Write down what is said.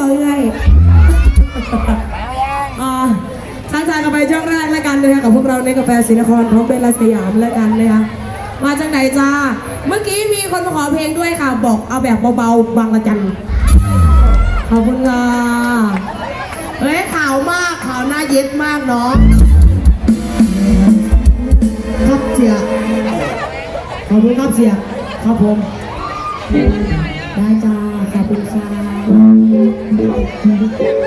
บอกไงอ่าทักทายกันไปช่วงแรกแล้วกันนะคะกับพวกเราในกาแฟศรีนครพร้อมเป็นรัสยามแล้วกันนะคะมาจากไหนจ้า เมื่อกี้มีคนมาขอเพลงด้วยค่ะ บอกเอาแบบเบาๆบางละจันขอบคุณค่ะเฮ้ยข่าวมากข่าวหน้าเย็ดมากเนาะครับเสียขอบคุณครับเสียครับผมได้จ้า Thank you.